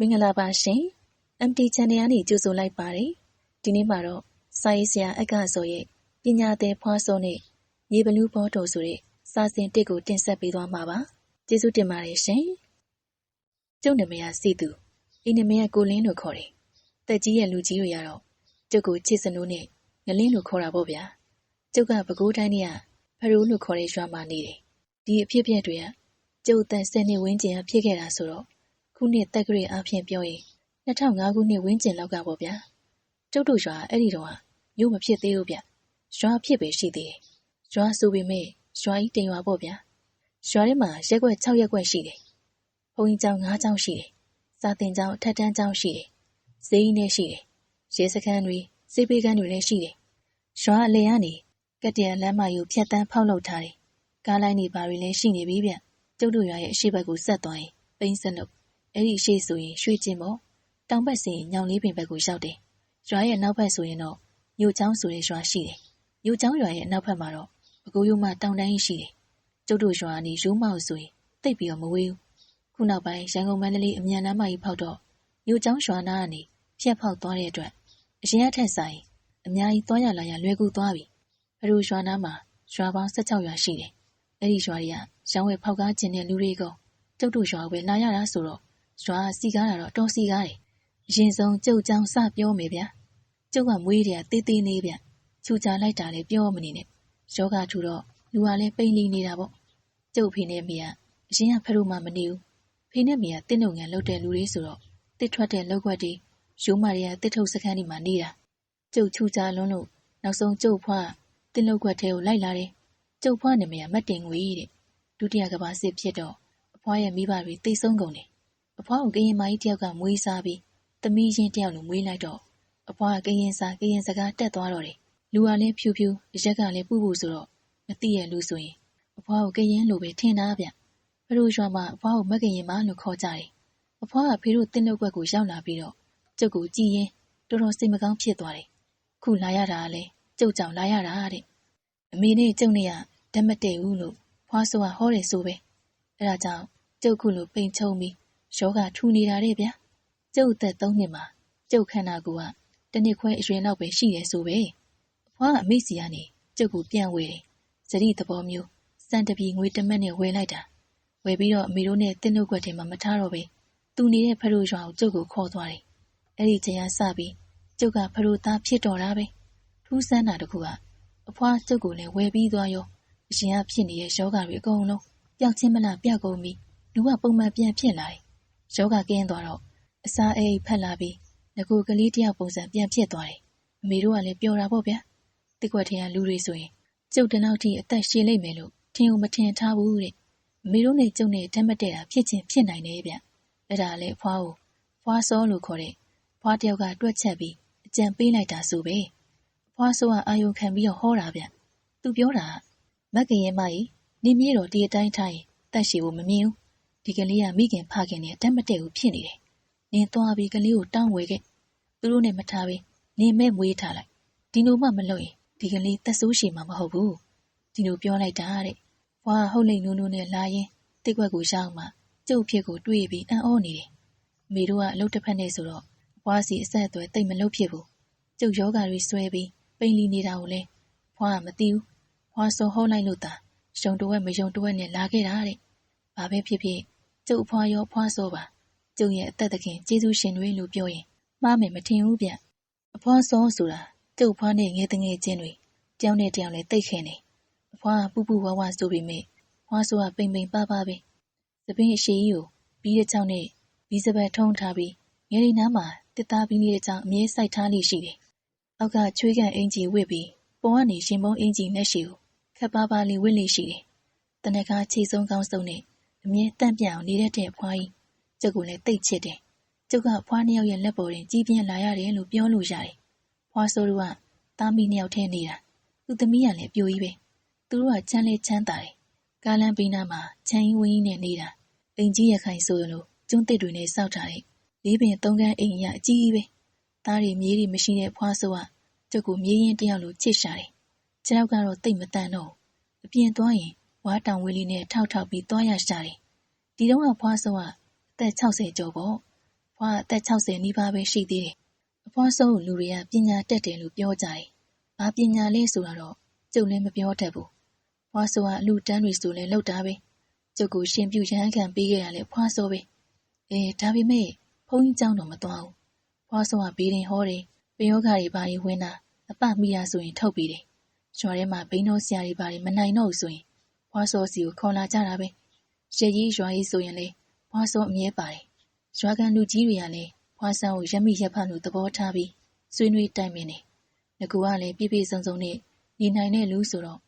မင်္ဂလာပါရှင် MT Channel ကနေကြိုဆိုလိုက်ပါတယ်ဒီနေ့မှာတော့စာရေးဆရာအက္ခဆိုရဲ့ပညာသည်ဖွားစောနဲ့ရေဘလူးဘောတော်ဆိုတဲ့စာစဉ်တစ်ကိုတင်ဆက်ပေးသွားမှာပါကျေးဇူးတင်ပါတယ်ရှင်ကျုပ်နာမည်ကစီသူအိမ်နာမည်ကကိုလင်းလို့ခေါ်တယ်တက်ကြီးရဲ့လူကြီးတွေကတော့ကျုပ်ကိုချစ်စနိုးနဲ့ငလင်းလို့ခေါ်တာပေါ့ဗျာကျုပ်ကပဲခူးတိုင်းကဖရိုးလို့ခေါ်တဲ့ရွာမှာနေတယ်ဒီအဖြစ်အပျက်တွေကကျုပ်အသက်10နှစ်ဝန်းကျင်ကဖြစ်ခဲ့တာဆိုတော့ ခုနှစ်တက်ကလေးအဖြစ်ပြောရင်2005ခုနှစ်ဝန်းကျင်လောက်ကပေါ့ဗျာကျုပ်တို့ရွာအဲ့ဒီတော့မြို့မဖြစ်သေးဘူးဗျရွာဖြစ်ပဲရှိသေးတယ်ရွာဆိုပေမဲ့ရွာကြီးတင်ရွာပေါ့ဗျာရွာထဲမှာရက်ွက်6ရက်ွက်ရှိတယ်ဘုံကြီးကျောင်း9ကျောင်းရှိတယ်စာသင်ကျောင်းအထက်တန်းကျောင်းရှိတယ်ဈေးကြီးနဲ့ရှိတယ်ရဲစခန်းတွေစေးပေးကန်းတွေလည်းရှိတယ်ရွာအလယ်ကနေကက်တရလမ်းမယူဖြတ်တန်းဖောက်လုပ်ထားတယ်ကားလိုင်းတွေဘာတွေလည်းရှိနေပြီဗျကျုပ်တို့ရွာရဲ့အရှိဘက်ကိုဆက်သွားရင်ပိန်းစလုတ် အဲ့ဒီအရှိဆိုရင်ရွှေကျင်ပေါ့တောင်ဘက်စီညောင်လေးပင်ဘက်ကိုရောက်တယ်ရွာရဲ့နောက်ဘက်ဆိုရင်တော့မြို့ချောင်းဆိုတဲ့ရွာရှိတယ်မြို့ချောင်းရွာရဲ့နောက်ဘက်မှာတော့အကိုရိုးမတောင်တန်းကြီးရှိတယ်ကျုပ်တို့ရွာကနေရိုးမောက်ဆိုရင်တိတ်ပြီးတော့မဝေးဘူးခုနောက်ပိုင်းရန်ကုန်မန္တလေးအမြန်လမ်းမကြီးဖောက်တော့မြို့ချောင်းရွာနာကနေဖြတ်ဖောက်သွားတဲ့အတွက်အရင်အထက်ဆိုင်အများကြီးသွားရလာရလွယ်ကူသွားပြီဘရူရွာနာမှာရွာပေါင်း16ရွာရှိတယ်အဲ့ဒီရွာတွေကရောင်းဝယ်ဖောက်ကားကျင်တဲ့လူတွေကကျုပ်တို့ရွာပဲလာရတာဆိုတော့ ရွာစီကားတာတော့တော်စီကားတယ်အရင်ဆုံးကျုပ်ကြောင်းစပြောမယ်ဗျာကျုပ်ကမွေးတရသေးသေးနေဗျချူချာလိုက်တာလည်းပြောမနေနဲ့ယောဂထူတော့လူကလည်းပိန်လီနေတာပေါ့ကျုပ်ဖေနဲ့မိကအရင်ကဖရိုမှမနေဘူးဖေနဲ့မိကတင့်လုံငံလောက်တဲ့လူလေးဆိုတော့တစ်ထွက်တဲ့လောက်ွက်တွေရိုးမာတွေကတစ်ထုတ်စခန်းဒီမှာနေတာကျုပ်ချူချာလွန်းလို့နောက်ဆုံးကျုပ်ဖွားတင်းလောက်ွက်ထဲကိုလိုက်လာတယ်ကျုပ်ဖွားနေမိကမတ်တင်ငွေတဲ့ဒုတိယကဘာစစ်ဖြစ်တော့အဖွားရဲ့မိဘတွေတိတ်ဆုံးကုန်တယ် အဖွားကိုကရင်မကြီးတယောက်ကမွေးစားပြီးသမီးချင်းတယောက်လိုမွေးလိုက်တော့အဖွားကကရင်စားကရင်စကားတက်သွားတော့တယ်လူကလည်းဖြူဖြူအရက်ကလည်းပူပူဆိုတော့မသိရလူဆိုရင်အဖွားကိုကရင်လိုပဲထင်တာဗျဖရိုးရွာမှာအဖွားကိုမကရင်မလို့ခေါ်ကြတယ်အဖွားကဖေတို့တင်းလုပ်ွက်ကိုရောက်လာပြီးတော့ကျုပ်ကိုကြည်ရင်တော်တော်စိတ်မကောင်းဖြစ်သွားတယ်ခုလာရတာကလည်းကျုပ်ကြောင့်လာရတာတဲ့အမေနဲ့ကျုပ်နဲ့ကဓမတ်တဲ့ဘူးလို့ဖွားဆိုကဟောတယ်ဆိုပဲအဲဒါကြောင့်ကျုပ်ခုလိုပိန်ချုံပြီး ယောဂထူနေတာတဲ့ဗျာကျုပ်သက်၃နှစ်မှာကျုပ်ခန္ဓာကိုယ်ကတနစ်ခွဲအရွယ်လောက်ပဲရှိတယ်ဆိုပဲအဖွားကအမိစီကနေကျုပ်ကိုပြန်ဝေတယ်ဇတိသဘောမျိုးစံတပီငွေတမက်နဲ့ဝယ်လိုက်တာဝယ်ပြီးတော့အမေတို့နဲ့တင်းနှုတ်ခွက်ထဲမှာမထားတော့ပဲသူနေတဲ့ဖရိုးရွာကိုကျုပ်ကိုခေါ်သွားတယ်အဲ့ဒီချိန်ကစပြီးကျုပ်ကဖရိုးသားဖြစ်တော်တာပဲထူးဆန်းတာတခုကအဖွားကျုပ်ကိုလည်းဝယ်ပြီးသွားရောအရှင်ကဖြစ်နေတဲ့ယောဂတွေအကုန်လုံးပျောက်ချင်းမလားပျောက်ကုန်ပြီလူကပုံမှန်ပြန်ဖြစ်လာတယ် ယောဂကင်းသွားတော့အစာအိပ်ဖက်လာပြီးငကူကလေးတယောက်ပုံစံပြန်ဖြစ်သွားတယ်အမေတို့ကလည်းပျော်တာပေါ့ဗျာတိကွက်ထင်ရလူတွေဆိုရင်ကျုပ်တနောက်ထိအသက်ရှည်လိမ့်မယ်လို့ထင်ဦးမထင်ထားဘူးတဲ့အမေတို့နဲ့ကျုပ်နဲ့တတ်မတည့်တာဖြစ်ချင်းဖြစ်နိုင်တယ်ဗျအဲ့ဒါလည်းအဖွားကိုဖွားစောလို့ခေါ်တဲ့ဖွားတယောက်ကတွက်ချက်ပြီးအကြံပေးလိုက်တာဆိုပဲဖွားစောကအာယုံခံပြီးတော့ဟောတာဗျသူပြောတာမက်ကရင်မကြီးနေမြေတော့ဒီအတိုင်းထားရင်တက်ရှိဖို့မမြင်ဘူး ဒီကလေးကမိခင်ဖခင်နဲ့အတက်မတည့်ဘူးဖြစ်နေတယ်နင်းသွားပြီးကလေးကိုတောင်းဝဲခဲ့သူတို့နဲ့မထားဘဲနင်းမဲ့မွေးထားလိုက်ဒီလိုမှမလုပ်ရင်ဒီကလေးသက်ဆိုးရှိမှာမဟုတ်ဘူးဒီလိုပြောလိုက်တာတဲ့ဘွာဟုတ်လိမ့်နူးနူးနဲ့လာရင်တိတ်ွက်ကိုရောက်မှကျုပ်ဖြစ်ကိုတွေးပြီးအံ့ဩနေတယ်မိတို့ကအလုပ်တစ်ဖက်နဲ့ဆိုတော့ဘွာစီအဆက်အသွယ်တိတ်မလုပ်ဖြစ်ဘူးကျုပ်ယောဂါတွေဆွဲပြီးပိန်လီနေတာကိုလည်းဘွာကမသိဘူးဘွာစောဟောလိုက်လို့သာရုံတဝက်မယုံတဝက်နဲ့လာခဲ့တာတဲ့ဘာပဲဖြစ်ဖြစ် ကျုပ်အဖွာရောဖွာစောပါကျုပ်ရဲ့အသက်သခင်ကျေးဇူးရှင်တွေလို့ပြောရင်မှားမယ်မထင်ဘူးဗျအဖွာစောဆိုတာကျုပ်ဖွာနဲ့ငယ်တငယ်ချင်းတွေတယောက်နဲ့တယောက်လည်းတိတ်ခင်နေအဖွာကပူပူဝါဝါဆိုပေမဲ့ဖွာဆိုကပိန်ပိန်ပါပါပဲသပင်းအရှိကြီးကိုပြီးတဲ့ချောင်းနဲ့ဘီစပတ်ထုံးထားပြီးငယ်ရီနားမှာတစ်သားပြီးနေတဲ့ချောင်းအမြဲစိုက်ထားလိရှိတယ်အောက်ကချွေးကန်အင်ကြီးဝစ်ပြီးပေါ်ကနေရှင်ပုံးအင်ကြီးလက်ရှိကိုခပ်ပါပါလေးဝစ်လိရှိတယ်တနက်ကားခြေဆုံးကောင်းဆုံးနဲ့ အမြဲတန့်ပြအောင်နေတတ်တဲ့ဖွားကြီးကျုပ်ကလည်းတိတ်ချစ်တယ်ကျုပ်ကဖွားနှစ်ယောက်ရဲ့လက်ပေါ်တွင်ကြီးပြင်းလာရတယ်လို့ပြောလို့ရတယ်ဖွားဆိုးတို့ကသားမီးနှစ်ယောက်ထဲနေတာသူသမီးကလည်းပြိုကြီးပဲသူတို့ကချမ်းလေးချမ်းသာတယ်ကားလမ်းဘေးနားမှာချမ်းကြီးဝင်းကြီးနဲ့နေတာအိမ်ကြီးရခိုင်ဆိုရလို့ကျွန်းတစ်တွေနဲ့စောက်ထားတဲ့လေးပင်သုံးကန်းအိမ်ရအကြီးကြီးပဲသားတွေမြေးတွေမရှိတဲ့ဖွားဆိုးကကျုပ်ကိုမြေးရင်တယောက်လိုချစ်ရှာတယ်ခြေထောက်ကတော့တိတ်မတန်တော့အပြင်သွားရင် ဝါတောင်ဝေးလေးနဲ့ထောက်ထောက်ပြီးသွားရရှာတယ်။ဒီတော့ကဖွားဆုံးကအသက်60ကျော်ပေါ့။ဖွားအသက်60နီးပါးပဲရှိသေးတယ်။အဖွားဆုံးကိုလူတွေကပညာတတ်တယ်လို့ပြောကြတယ်။ဘာပညာလဲဆိုတာတော့ကျုပ်လည်းမပြောတတ်ဘူး။ဖွားဆုံးကအလူတန်းတွေဆိုလဲလောက်တာပဲ။ကျုပ်ကိုရှင်ပြူရဟန်းခံပေးခဲ့ရလဲဖွားဆုံးပဲ။အဲဒါပေမဲ့ဘုန်းကြီးကျောင်းတော့မသွားဘူး။ဖွားဆုံးကဘေးရင်ဟောတယ်။ပယောဂတွေဘာတွေဝင်တာအပမိတာဆိုရင်ထုတ်ပြီးတယ်။ကျော်ထဲမှာဘိန်းတော်ဆရာတွေဘာတွေမနိုင်တော့ဘူးဆိုရင် စောစီကိုခေါ်လာကြတာပဲ။ရဲကြီးရွာကြီးဆိုရင်လေဖွားစောအမြဲပါတယ်။ရွာကန်လူကြီးတွေကလည်းဖွားဆန်းကိုရက်မိရက်ဖတ်လို့သဘောထားပြီးဆွေးနွေးတိုင်ပင်နေ။ငကူကလည်းပြည့်ပြည့်စုံစုံနဲ့နေနိုင်တဲ့လူဆိုတော့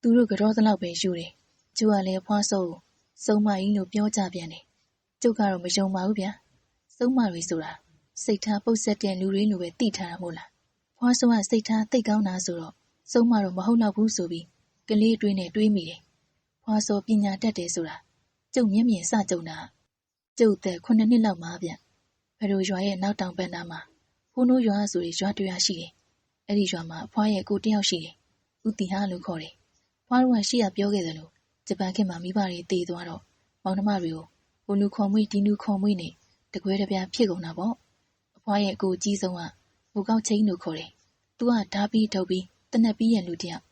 သူတို့ကတော့သလောက်ပဲယူတယ်။ကျိုးကလည်းဖွားစောကိုစုံမကြီးလို့ပြောကြပြန်တယ်။ကျုပ်ကတော့မယုံပါဘူးဗျာ။စုံမတွေဆိုတာစိတ်ထားပုတ်ဆက်တဲ့လူတွေလိုပဲသိထားတာမို့လား။ဖွားစောကစိတ်ထားသိကောင်းတာဆိုတော့စုံမတော့မဟုတ်တော့ဘူးဆိုပြီးကလေးတွေးနဲ့တွေးမိတယ်။ ဖွားစောပညာတတ်တယ်ဆိုတာကျုပ်မျက်မြင်စကြုံတာကျုပ်သက်ခုနှစ်နှစ်လောက်မှဗျ။ဘယ်လိုရွာရဲ့နောက်တောင်ပန်းသားမှာဖိုးနိုးရွာဆိုရင်ရွာတွေ့ရရှိတယ်။အဲ့ဒီရွာမှာဖွားရဲ့ကိုတယောက်ရှိတယ်။ဦးတီဟာလို့ခေါ်တယ်။ဖွားတို့ကရှိရပြောခဲ့တယ်လို့ဂျပန်ခေတ်မှာမိဘတွေတည်သွားတော့မောင်နှမတွေကိုဟိုလူခေါ်မွေးဒီလူခေါ်မွေးနဲ့တကွဲတပြားဖြစ်ကုန်တာပေါ့။အဖွားရဲ့အကိုကြီးဆုံးကဟိုကောက်ချင်းလို့ခေါ်တယ်။သူကဓာပြီးထုတ်ပြီးတနက်ပြီးရဲ့လူတယောက်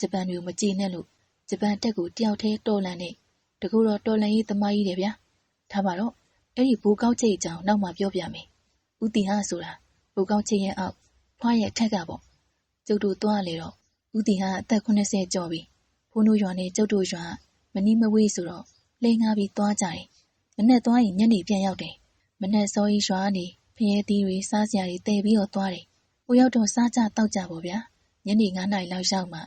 ဂျပန်တွေကိုမကြည်နဲ့လို့ ဂျပန်တက်ကိုတယောက်တည်းတော်လန်နဲ့တကူတော့တော်လန်ရေးသမားကြီးတယ်ဗျာ။ဒါပါတော့အဲ့ဒီဘူကောက်ချိတ်အကြောင်းနောက်မှပြောပြမယ်။ဦးတီဟာဆိုတာဘူကောက်ချိတ်ရဲ့အောက်ဖွားရဲ့အထက်ကပေါ့။ကျုပ်တို့သွားလေတော့ဦးတီဟာအသက်80ကျော်ပြီ။ဖိုးနိုးရွာနဲ့ကျုပ်တို့ရွာမနီးမဝေးဆိုတော့လိန်ငါပြီးသွားကြတယ်။မနဲ့သွားရင်ညနေပြန်ရောက်တယ်။မနဲ့စောကြီးရွာနေဖရဲသီးတွေစားစရာတွေတည်ပြီးတော့သွားတယ်။ဟိုရောက်တော့စားကြတောက်ကြပေါ့ဗျာ။ညနေ9နာရီလောက်ရောက်မှ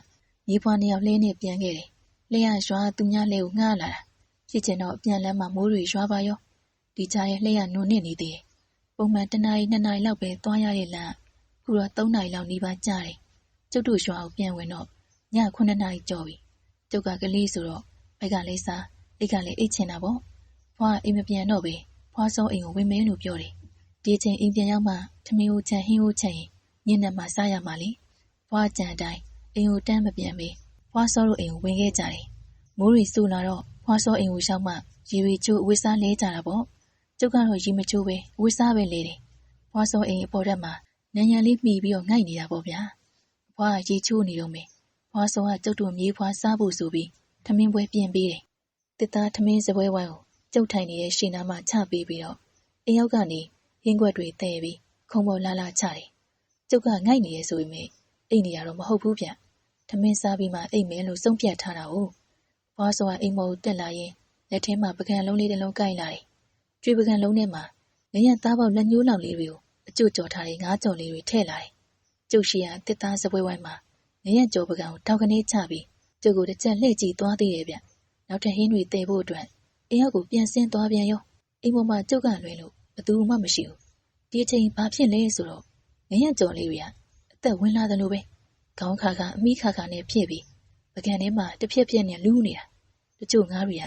ညီဖွားနှစ်ယောက်လှင်းနဲ့ပြန်ခဲ့တယ်။ လှင်းရရွာသူများလဲကိုငှားလာတာ။ဖြစ်ချင်တော့ပြန်လမ်းမှာမိုးတွေရွာပါရော။ဒီကြားရဲ့လှင်းရနုံနစ်နေသေးတယ်။ပုံမှန်တနာရီနှစ်နာရီလောက်ပဲသွားရရဲ့လမ်းခုတော့3နာရီလောက်နီးပါးကြာတယ်။ကျုပ်တို့ရွာကိုပြန်ဝင်တော့ည9နာရီကျော်ပြီ။ကျုပ်ကကလေးဆိုတော့ဘက်ကလေးစားအိတ်ကလည်းအိတ်ချင်တာပေါ့။ဖွားအိမ်မပြန်တော့ပဲဖွားစောအိမ်ကိုဝင်မဲလို့ပြောတယ်။ဒီအချိန်အိမ်ပြန်ရောက်မှထမင်းကိုချန်ဟင်းကိုချန်ရင်ညနေမှစားရမှာလေ။ဖွားကြံတိုင်းအိမ်ကိုတန်းမပြန်ပဲ ဖွားစောတို့အိမ်ကိုဝင်ခဲ့ကြတယ်။မိုးရီဆူလာတော့ဖွားစောအိမ်ကိုရောက်မှရေရီချိုးအဝိစားလဲကြတာပေါ့။ကျုပ်ကတော့ရေမချိုးပဲအဝိစားပဲလဲတယ်။ဖွားစောအိမ်အပေါ်တက်မှာနန်းရံလေးမှီပြီးတော့ငိုက်နေတာပေါ့ဗျာ။ဖွားကရေချိုးနေတော့မယ်။ဖွားစောကကျုပ်တို့မြေးဖွားစားဖို့ဆိုပြီးထမင်းပွဲပြင်ပေးတယ်။တစ်သားထမင်းစပွဲဝိုင်းကိုကျုပ်ထိုင်နေတဲ့ရှင်နာမှာချပေးပြီးတော့အိမ်ရောက်ကနေဟင်းခွက်တွေတဲပြီးခုံပေါ်လာလာချတယ်။ကျုပ်ကငိုက်နေရဲဆိုပေမဲ့အိမ်နေရတော့မဟုတ်ဘူးဗျ။ ထမင်းစားပြီးမှ အိမ်မဲလို့စုံပြတ်ထားတာ哦။ဘွားစောက အိမ်မော်တက်လာရင်လက်ထဲမှာပကံလုံးလေးတစ်လုံးကိုက်လာတယ်။ကျွေးပကံလုံးထဲမှာ ငရသားပေါက်လက်ညှိုးလောင်လေးတွေကို အကျို့ကြော်ထားတဲ့ ငါးကြော်လေးတွေထည့်လာတယ်။ကျုပ်ရှိရတစ်သားစပွဲဝိုင်းမှာ ငရကြော်ပကံကိုတောက်ကနေချပြီးကျုပ်ကိုတစ်ချက်လှည့်ကြည့်သွားသေးတယ်ဗျ။နောက်ထပ်ဟင်းတွေတည်ဖို့အတွက်အိမ်ရောက်ကိုပြန်ဆင်းသွားပြန်ရောအိမ်ပေါ်မှာကျုပ်ကလွယ်လို့ဘသူမှမရှိဘူး။ဒီအချိန်ဘာဖြစ်လဲဆိုတော့ငရကြော်လေးတွေကအသက်ဝင်လာတယ်လို့ပဲ ခေါင်းခါခါအမိခါခါနဲ့ဖြစ်ပြီးပကံထဲမှာတစ်ဖြက်ဖြက်နဲ့လူးနေတာတချို့ငါးတွေက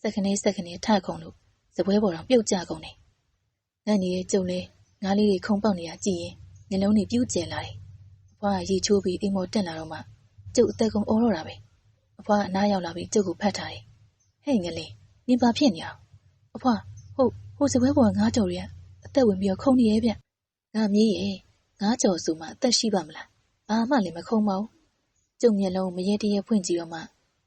စက်ခနေစက်ခနေထခုံလို့စပွဲပေါ်တော့ပြုတ်ကြကုန်တယ်။နိုင်နေတဲ့ကျုံလေးငါးလေးတွေခုံပေါက်နေတာကြည့်ရင်နှလုံးတွေပြူးကျယ်လာတယ်။အဖွားကရေချိုးပြီးအိမ်မော်တက်လာတော့မှကျုပ်အသက်ကုန်အော်တော့တာပဲ။အဖွားကအနားရောက်လာပြီးကျုပ်ကိုဖတ်ထားတယ်။ဟဲ့ငလေးနင်ဘာဖြစ်နေအောင်။အဖွားဟုတ်ဟိုစပွဲပေါ်ကငါးကြော်တွေကအသက်ဝင်ပြီးတော့ခုံနေရဲ့ဗျ။ငါမြေးရဲ့ငါးကြော်ဆိုမှအသက်ရှိပါမလား။ ဘာမှလည်းမခုံပါဘူး။ကျုံမျက်လုံးမရဲတရဲဖွင့်ကြည့်တော့မှ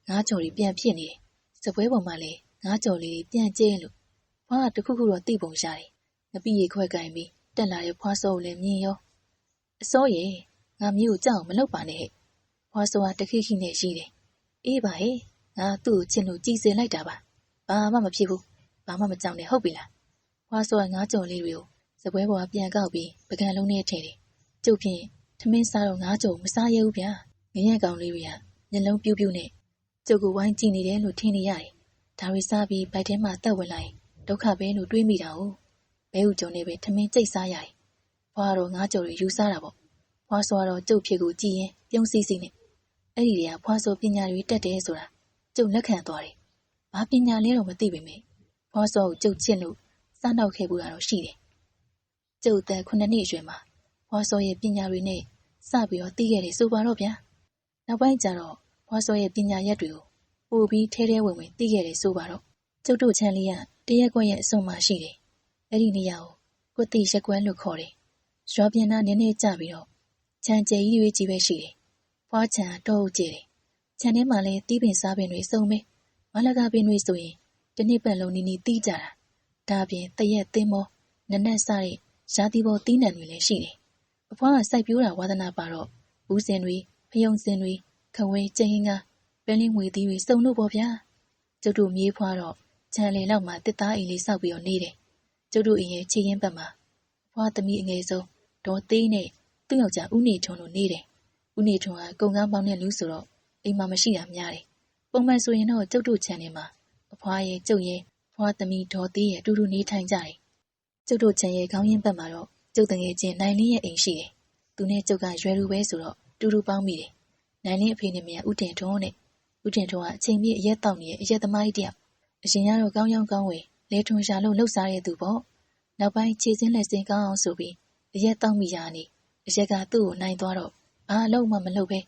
ငါးကြော်တွေပြန်ဖြစ်နေတယ်။စပွဲပေါ်မှာလည်းငါးကြော်လေးပြန်ကျဲလို့ဖွားကတခုခုတော့သိပုံရတယ်။ငပိရေခွက်ကင်ပြီးတက်လာတဲ့ဖွားစောကိုလည်းမြင်ရော။အစောရဲ့ငါမျိုးကိုကြောက်မလုပ်ပါနဲ့ဟဲ့။ဖွားစောကတခိခိနဲ့ရှိတယ်။အေးပါဟဲ့ငါသူ့ကိုချင်လို့ကြည်စင်လိုက်တာပါ။ဘာမှမဖြစ်ဘူး။ဘာမှမကြောက်နဲ့ဟုတ်ပြီလား။ဖွားစောကငါးကြော်လေးတွေကိုစပွဲပေါ်ကပြန်ကောက်ပြီးပကံလုံးနဲ့ထည့်တယ်။ကျုပ်ဖြင့် ထမင်းစားတော့ငါးကြော်မစားရဘူးဗျာ။ငရဲကောင်လေးတွေကမျက်လုံးပြူးပြူးနဲ့ကျုပ်ကိုဝိုင်းကြည့်နေတယ်လို့ထင်နေရတယ်။ဒါရီစားပြီးဗိုက်ထဲမှာတက်ဝင်လိုက်ဒုက္ခပဲလို့တွေးမိတာ哦။ဘဲဥကြုံနဲ့ပဲထမင်းကြိတ်စားရတယ်။ဖွာတော့ငါးကြော်တွေယူစားတာပေါ့။ဖွာဆိုတော့ကျုပ်ဖြစ်ကိုကြည်ရင်ပြုံးစီစီနဲ့အဲ့ဒီတွေကဖွာဆိုပညာတွေတက်တယ်ဆိုတာကျုပ်လက်ခံသွားတယ်။ဘာပညာလဲတော့မသိပေမဲ့ဖွာဆိုကိုကျုပ်ချစ်လို့စားနောက်ခဲ့ဘူးတာတော့ရှိတယ်။ကျုပ်သက်ခုနှစ်နှစ်အရွယ်မှာ ဖွာဆိုရဲ့ပညာတွေနဲ့စပြီးတော့သိခဲ့တယ်ဆိုပါတော့ဗျာ။နောက်ပိုင်းကျတော့ဖွာစောရဲ့ပညာရက်တွေကိုပို့ပြီးထဲထဲဝင်ဝင်သိခဲ့တယ်ဆိုပါတော့ကျုပ်တို့ချမ်းလေးကတရက်ကွက်ရဲ့အစုံမှရှိတယ်။အဲ့ဒီနေရာကိုကွတ်တိရက်ကွဲလို့ခေါ်တယ်။ရွာပြင်နာနည်းနည်းကြပြီးတော့ခြံကျဲကြီးတွေကြီးပဲရှိတယ်။ဖွားခြံတော့ဦးကျတယ်။ခြံထဲမှာလည်းတီးပင်စားပင်တွေစုံပဲ။မလကပင်တွေဆိုရင်တစ်နှစ်ပတ်လုံးနီးနီးတီးကြတာ။ဒါပြင်တရက်သင်းမောနနက်စားတဲ့ရာသီပေါ်တီးနှံတွေလည်းရှိတယ်။ အဖွားကစိုက်ပျိုးတာဝါသနာပါတော့ဘူးစင်တွေဖယုံစင်တွေခဝဲကျင်းဟင်းကပဲလင်းငွေသီးတွေစုံလို့ပေါ့ဗျာ။ကျုပ်တို့မြေးဖွားတော့ခြံလေလောက်မှာတစ်သားအိမ်လေးဆောက်ပြီးတော့နေတယ်။ကျုပ်တို့အိမ်ရဲ့ခြေရင်းဘက်မှာအဖွားသမီးအငယ်ဆုံးဒေါ်သေးနဲ့သူ့ယောက်ျားဦးနေထွန်းတို့နေတယ်။ဦးနေထွန်းကကုံကန်းပေါင်းတဲ့လူဆိုတော့အိမ်မှာမရှိတာများတယ်။ပုံမှန်ဆိုရင်တော့ကျုပ်တို့ခြံထဲမှာအဖွားရဲ့ကျုပ်ရဲ့ဖွားသမီးဒေါ်သေးရဲ့အတူတူနေထိုင်ကြတယ်။ကျုပ်တို့ခြံရဲ့ခေါင်းရင်းဘက်မှာတော့ ကျုပ်တငယ်ချင်းနိုင်လင်းရဲ့အိမ်ရှိတယ်။သူနဲ့ကျုပ်ကရွယ်လူပဲဆိုတော့တူတူပေါင်းမိတယ်။နိုင်လင်းအဖေနဲ့မယားဦးတင်ထွန်းနဲ့ဦးတင်ထွန်းကအချိန်ပြည့်အရက်တောက်နေရဲ့အရက်သမားကြီးတယောက်။အရင်ကတော့ကောင်းရောင်းကောင်းဝယ်လဲထွန်ရှာလို့လှုပ်ရှားတဲ့သူပေါ့။နောက်ပိုင်းခြေစင်းလက်စင်းကောင်းအောင်ဆိုပြီးအရက်တောက်မိရနေအရက်ကသူ့ကိုနိုင်သွားတော့ဘာအလုံးမှမလုပ်ပဲ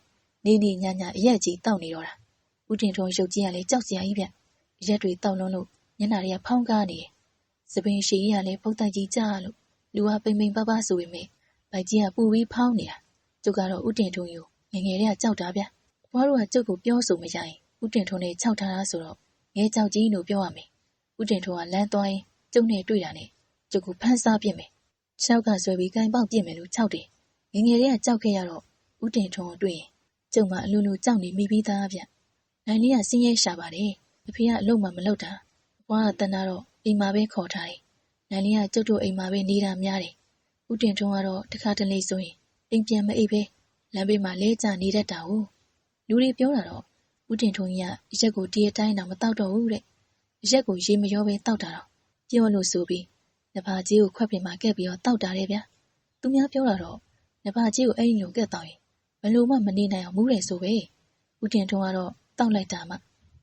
နေနေညညအရက်ကြီးတောက်နေတော့တာ။ဦးတင်ထွန်းရုပ်ကြီးကလည်းကြောက်စရာကြီးဗျ။အရက်တွေတောက်လွန်းလို့မျက်နှာတွေကဖောင်းကားနေတယ်။စပင်ရှည်ကြီးကလည်းဖုတ်တိုက်ကြီးကြားလို့ လူကပိန်ပိန်ပါပါဆိုပေမဲ့ဗိုက်ကြီးကပူပြီးဖောင်းနေတာ။ကျုပ်ကတော့ဦးတင်ထွန်းကိုငငယ်လေးကကြောက်တာဗျ။ဘွားတို့ကကျုပ်ကိုပြောဆိုမရရင်ဦးတင်ထွန်းနဲ့ခြောက်ထားတာဆိုတော့ငဲကြောက်ကြီးလို့ပြောရမယ်။ဦးတင်ထွန်းကလမ်းသွားရင်ကျုပ်နဲ့တွေ့တာနဲ့ကျုပ်ကိုဖမ်းစားပြစ်မယ်။ခြောက်ကဆွဲပြီးကင်ပေါက်ပြစ်မယ်လို့ခြောက်တယ်။ငငယ်လေးကကြောက်ခဲ့ရတော့ဦးတင်ထွန်းကိုတွေ့ရင်ကျုပ်မှအလိုလိုကြောက်နေမိပြီးသားဗျ။နိုင်လေးကစင်းရဲရှာပါတယ်။အဖေကအလုံးမှမလုပ်တာ။ဘွားကတန်းတော့အိမ်မှာပဲခေါ်ထားတယ်။ နိုင်လေးကကျုပ်တို့အိမ်မှာပဲနေတာများတယ်။ဦးတင်ထွန်းကတော့တခါတလေဆိုရင်အိမ်ပြန်မအိပ်ပဲလမ်းဘေးမှာလဲကျနေတတ်တာ ਉਹ လူတွေပြောတာတော့ဦးတင်ထွန်းကြီးကအရက်ကိုဒီအတိုင်းတော့မတောက်တော့ဘူးတဲ့အရက်ကိုရေမရောပဲတောက်တာတော့ပြောလို့ဆိုပြီးနဘာကြီးကိုခွက်ပြင်မှာကက်ပြီးတော့တောက်တာတယ်ဗျာသူများပြောတာတော့နဘာကြီးကိုအဲ့ဒီလိုကက်တောက်ရင်ဘလို့မှမနေနိုင်အောင်မူးတယ်ဆိုပဲဦးတင်ထွန်းကတော့တောက်လိုက်တာမှ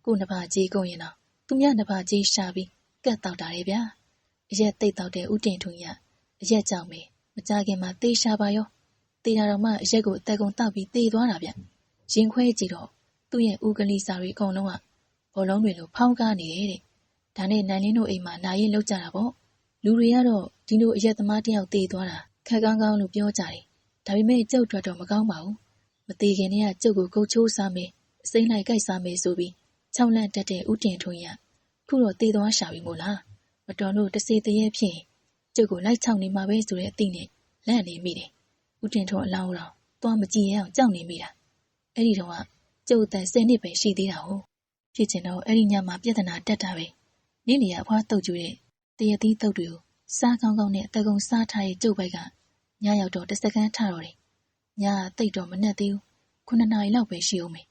ကိုနဘာကြီးကုန်ရင်တော့သူများနဘာကြီးရှာပြီးကက်တောက်တာတယ်ဗျာ အရက်တိတ်တောက်တဲ့ဦးတင်ထွန်းကြီးကအရက်ကြောင်ပဲမကြခင်မှာတေးရှာပါရောတေးတာတော့မှအရက်ကိုအသက်ကုန်တောက်ပြီးတေးသွားတာဗျရင်ခွဲကြည့်တော့သူ့ရဲ့ဦးကလေးစာတွေအကုန်လုံးကဘောလုံးတွေလိုဖောင်းကားနေတယ်တဲ့ဒါနဲ့နိုင်လင်းတို့အိမ်မှာနာရင်လောက်ကြတာပေါ့လူတွေကတော့ဒီလိုအရက်သမားတယောက်တေးသွားတာခက်ကောင်းကောင်းလို့ပြောကြတယ်ဒါပေမဲ့ကျုပ်တို့တော့မကောင်းပါဘူးမသေးခင်တည်းကကျုပ်ကိုကုတ်ချိုးစားမယ်အစိမ့်လိုက်ကြိုက်စားမယ်ဆိုပြီးခြောက်လန့်တက်တဲ့ဦးတင်ထွန်းရခုတော့တေးသွားရှာပြီမို့လား မတော်လို့တစေတရေဖြစ်ရင်ကျုပ်ကိုလိုက်ချောင်းနေမှာပဲဆိုတဲ့အသိနဲ့လန့်နေမိတယ်ဦးတင်ထွန်းအလောင်းတော်သွားမကြည့်ရအောင်ကြောက်နေမိတာအဲ့ဒီတော့ကကျုပ်အသက်10နှစ်ပဲရှိသေးတာဟုတ်ဖြစ်ချင်တော့အဲ့ဒီညမှာပြဿနာတက်တာပဲနေလျာအဖွားတုတ်ကျူတဲ့တရသီးတုတ်တွေကိုစားကောင်းကောင်းနဲ့အတကုံစားထားတဲ့ကျုပ်ဘက်ကညရောက်တော့တစ်စကန်ထတော့တယ်ညတိတ်တော့မနှက်သေးဘူးခုနှစ်နာရီလောက်ပဲရှိအောင်မယ်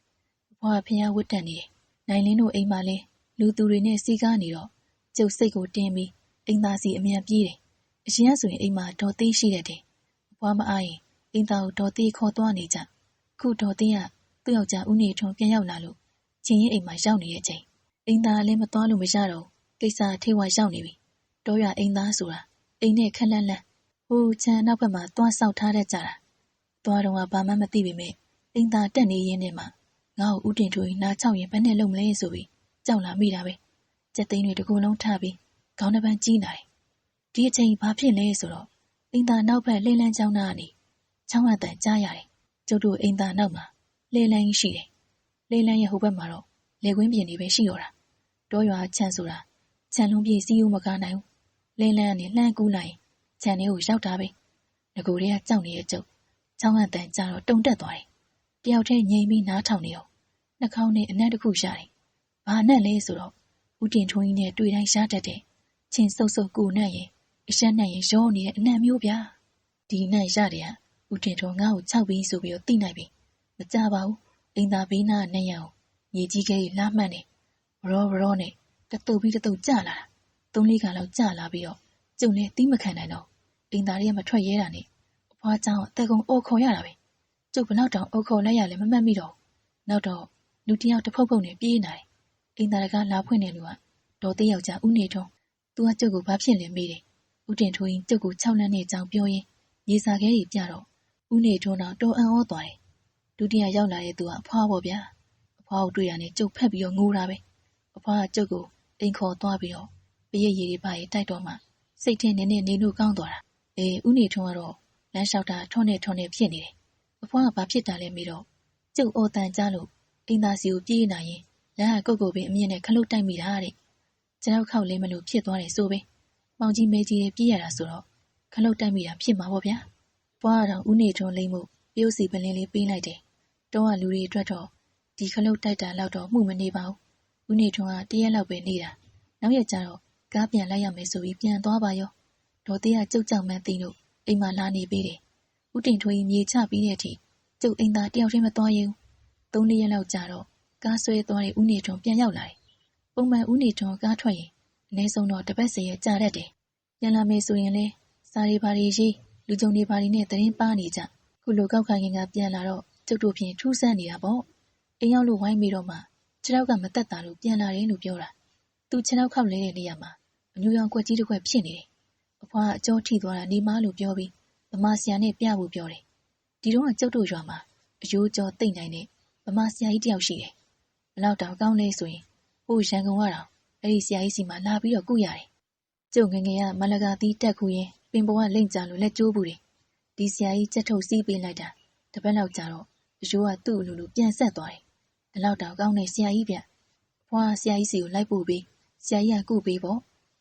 အဖွားဖျားဝတ်တက်နေတယ်နိုင်လင်းတို့အိမ်မှာလဲလူသူတွေနဲ့စီကားနေတော့ ကျုပ်စိတ်ကိုတင်းပြီးအိမ်သားစီအမြန်ပြေးတယ်အရင်ကဆိုရင်အိမ်မှာဒေါ်သိရှိတဲ့တယ်အဖွားမအားရင်အိမ်သားကိုဒေါ်သိခေါ်သွားနေကြခုဒေါ်သိကသူ့ယောက်ျားဦးနေထွန်းပြန်ရောက်လာလို့ချင်းရင်အိမ်မှာရောက်နေတဲ့အချိန်အိမ်သားလည်းမသွားလို့မရတော့ကိစ္စထိဝါရောက်နေပြီတောရအိမ်သားဆိုတာအိမ်နဲ့ခက်လန့်လန့်ဟိုချမ်းနောက်ဘက်မှာသွားဆောက်ထားတတ်ကြတာသွားတော့ကဘာမှမသိပေမဲ့အိမ်သားတက်နေရင်းနဲ့မှငါ့ကိုဥတင်ထွေးနားချောက်ရင်ဘယ်နဲ့လုံမလဲဆိုပြီးကြောက်လာမိတာပဲ ကြက်သိန်းတွေတကူလုံးထပြီးခေါင်းတစ်ပန်းကြီးနေတယ်ဒီအချိန်ဘာဖြစ်လဲဆိုတော့အိမ်သားနောက်ဘက်လှိမ့်လန်းချောင်းသားကနေချောင်းအတန်ကြားရတယ်ကျုပ်တို့အိမ်သားနောက်မှာလေလန်းရှိတယ်။လေလန်းရဲ့ဟိုဘက်မှာတော့လေကွင်းပြင်တွေပဲရှိတော့တာ။တောရွာခြံဆိုတာခြံလုံးပြေးစီးဦးမကားနိုင်ဘူး။လေလန်းကနေလှမ်းကူးလိုက်ခြံထဲကိုရောက်တာပဲ။ငကိုတွေကကြောက်နေတဲ့ကျုပ်။ချောင်းအတန်ကြတော့တုံတက်သွားတယ်။တယောက်တည်းငြိမ်ပြီးနားထောင်နေတော့နှာခေါင်းနဲ့အနက်တစ်ခုရတယ်။ဘာနဲ့လဲဆိုတော့ ဦးတင်ထွန်းကြီးနဲ့တွေ့တိုင်းရှားတတ်တဲ့ချင်းဆုပ်ဆုပ်ကိုနဲ့ရင်အရှက်နဲ့ရင်ရောနေတဲ့အနက်မျိုးဗျာ။ဒီနဲ့ရတယ်ကဦးတင်ထွန်းငါ့ကိုခြောက်ပြီးဆိုပြီးတော့သိနိုင်ပြီမကြပါဘူးအိမ်သာဘေးနားနဲ့ရအောင်မြေကြီးကလေးလှမ်းမှန်းနေဘရောဘရောနဲ့တတုပ်ပြီးတတုပ်ကြလာတာသုံးလေးကလောက်ကြလာပြီးတော့ကျုံနဲ့တီးမခံနိုင်တော့အိမ်သားတွေကမထွက်ရဲတာနဲ့အဖွားเจ้าအသက်ကုန်အိုခေါ်ရတာပဲကျုပ်ဘလောက်တောင်အိုခေါ်လိုက်ရလဲမမှတ်မိတော့နောက်တော့လူတယောက်တစ်ဖုတ်ဖုတ်နဲ့ပြေးနေတယ် အိမ်သားကလာဖွင့်နေလို့ကဒေါ်သေးယောက်ျားဦးနေထုံးသူကကျုပ်ကိုဘာဖြစ်လဲမေးတယ်ဦးတင်ထိုးရင်ကျုပ်ကို6လမ်းနဲ့ကြောင်ပြောရင်းရေစာခဲကြီးပြတော့ဦးနေထုံးတော့တော်အံ့ဩသွားတယ်ဒုတိယရောက်လာတဲ့သူကအဖွားပေါ့ဗျာအဖွားကိုတွေ့ရနဲ့ကျုပ်ဖက်ပြီးတော့ငိုးတာပဲအဖွားကကျုပ်ကိုအိမ်ခေါ်သွားပြီးတော့ပရိတ်ရည်တွေပါရီတိုက်တော့မှစိတ်ထင်းနေနေနေလို့ကောင်းသွားတာအေးဦးနေထွန်းကတော့လမ်းလျှောက်တာထွန်းနေထွန်းနေဖြစ်နေတယ်အဖွားကဘာဖြစ်တာလဲမေးတော့ကျုပ်အော်တန်ကြလို့အင်းသားစီကိုပြေးနေရင် လမ်းကကုတ်ကုတ်ပင်အမြင့်နဲ့ခလုတ်တိုက်မိတာတဲ့ကျွန်တော်ခောက်လေးမလို့ဖြစ်သွားတယ်ဆိုပဲမောင်ကြီးမဲကြီးပြေးရတာဆိုတော့ခလုတ်တိုက်မိတာဖြစ်မှာပေါ့ဗျာဖွားကတော့ဦးနေထွန်းလိမ့်မှုပြုတ်စီပလင်းလေးပေးလိုက်တယ်တောကလူတွေအတွက်တော့ဒီခလုတ်တိုက်တာတော့တော့မှုမနေပါဘူးဦးနေထွန်းကတရက်လောက်ပဲနေတာနောက်ရက်ကျတော့ကားပြန်လိုက်ရမယ်ဆိုပြီးပြန်သွားပါရောဒေါ်သေးကကြုတ်ကြောက်မှန်းသိလို့အိမ်မှာလာနေပေးတယ်ဦးတင်ထွေးကြီးမြေချပြီးတဲ့အထိကျုပ်အိမ်သားတယောက်တည်းမသွားရဘူးသုံးရက်လောက်ကြာတော့ ကားဆွဲသွားတဲ့ဦးနေထွန်းပြန်ရောက်လာတယ်ပုံမှန်ဦးနေထွန်းကားထွက်ရင်အနည်းဆုံးတော့တစ်ပတ်စီရဲ့ကြာတတ်တယ်ပြန်လာမယ်ဆိုရင်လဲစားရီပါရီရေးလူကြုံတွေပါရီနဲ့သတင်းပါနေကြခုလိုကောက်ခိုင်ခင်ကပြန်လာတော့ကျုပ်တို့ဖြင့်ထူးဆန်းနေတာပေါ့အိမ်ရောက်လို့ဝိုင်းပြီးတော့မှခြေထောက်ကမတက်တာလို့ပြန်လာတယ်လို့ပြောတာသူခြေထောက်ခောက်လဲတဲ့နေရာမှာအညူရောင်ကွက်ကြီးတစ်ခွက်ဖြစ်နေတယ်အဖွားအကျော်ထိသွားတာနေမလို့ပြောပြီးဗမာဆရာနဲ့ပြဖို့ပြောတယ်ဒီတော့ကျုပ်တို့ရွာမှာအယိုးကျော်တိတ်နိုင်တဲ့ဗမာဆရာကြီးတယောက်ရှိတယ် ဘလောက်တောင်ကောင်းလဲဆိုရင်ဟိုရန်ကုန်ကတော့အဲ့ဒီဆရာကြီးစီမှာလာပြီးတော့ကုရတယ်ကျုပ်ငငယ်ကမလကာသီးတက်ခုရင်ပင်ပေါ်ကလိမ့်ကြလို့လက်ကျိုးဘူးတယ်ဒီဆရာကြီးကြက်ထုတ်စီးပေးလိုက်တာတပတ်လောက်ကြာတော့အယိုးကသူ့အလိုလိုပြန်ဆက်သွားတယ်ဘလောက်တောင်ကောင်းတဲ့ဆရာကြီးဗျဖွာဆရာကြီးစီကိုလိုက်ပို့ပြီးဆရာကြီးကကုပေးပေါ့